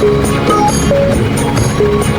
Thank you.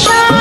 Oh,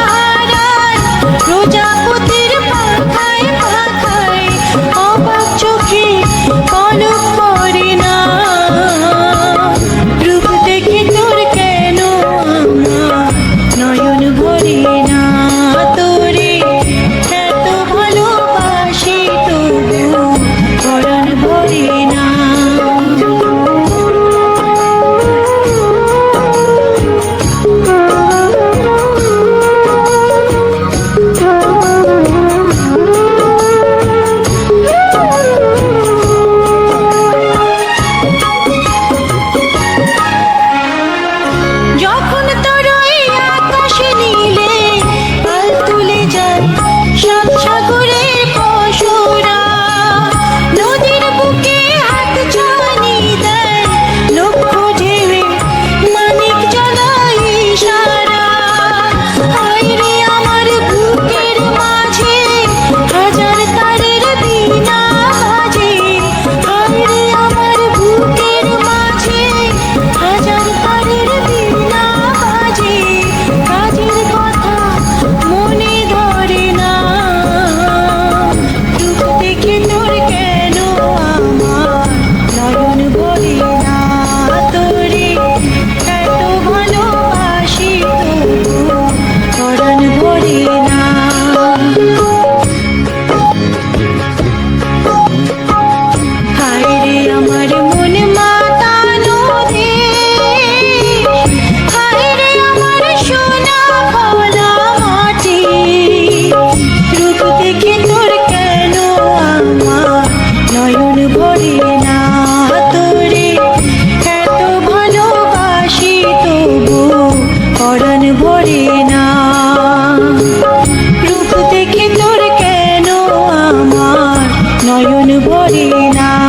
নয়ন ভরি না।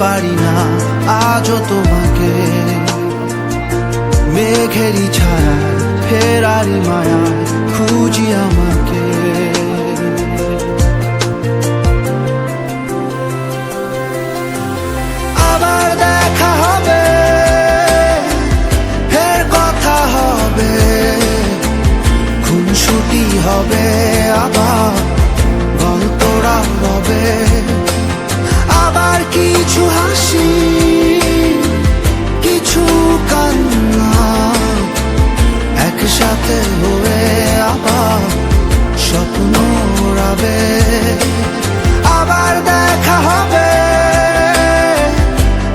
পারি না আজও তোমাকে। মেঘেরই ছায়া, ফেরারি মায়া খুঁজি আমাকে। হবে, ফের কথা হবে। খুনসুটি হবে আবার রাবে আবার দেখা হবে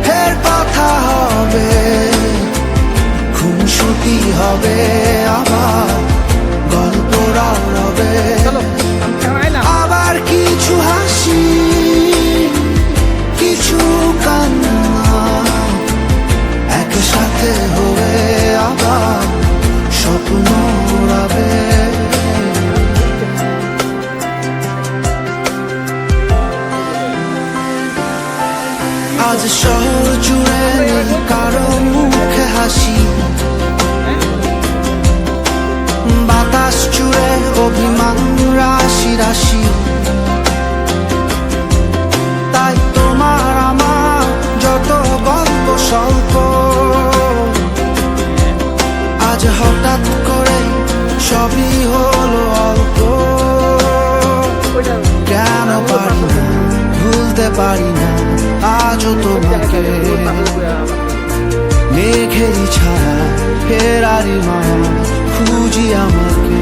ফের কথা হবে খুনসুটি হবে আবার গল্পরা রবে আবার কিছু হাসি কিছু কান্না একসাথে হয়ে আবার স্বপ্ন। জুড়ে নেই কারও মুখে হাসি। বাতাস জুড়ে অভিমান রাশি রাশি। তাই তোমার আমার যত গল্প স্বল্প। আজ হঠাৎ করে সবই হলো অল্প। কেন পারি না? ভুলতে পারি না। আজও তোমাকে মেঘেরই ছায়া ফেরারি মায়া খুঁজি আমাকে।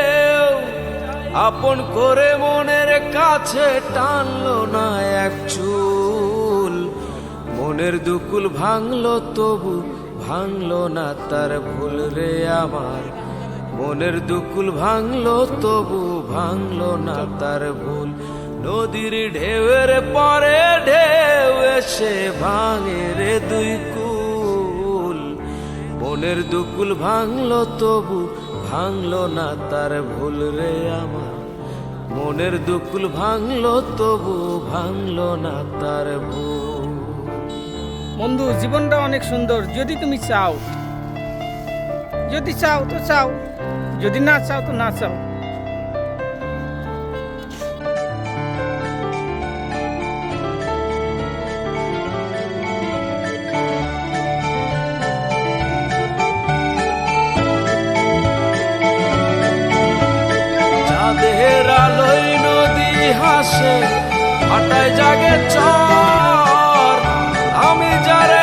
আপন করে মনের কাছে টানলো না এক চুল। মনের দুকুল ভাঙলো, তবু ভাঙলো না তার ভুল রে আমার। মনের দুকুল ভাঙলো, তবু ভাঙলো না তার ভুল। নদীর ঢেউয়ের পরে ঢেউ এসে ভাঙে রে দুই কুল। মনের দুকুল ভাঙলো, তবু ভাঙলো না তার ভুল রে আমার। মনের দুকুল ভাঙলো, তবু ভাঙলো না তার ভুল। বন্ধু, জীবনটা অনেক সুন্দর। যদি তুমি চাও, যদি চাও তো চাও, যদি না চাও তো না চাও। চাঁদের আলোয় নদী হাসে হাটায় জাগে চর। আমি যারে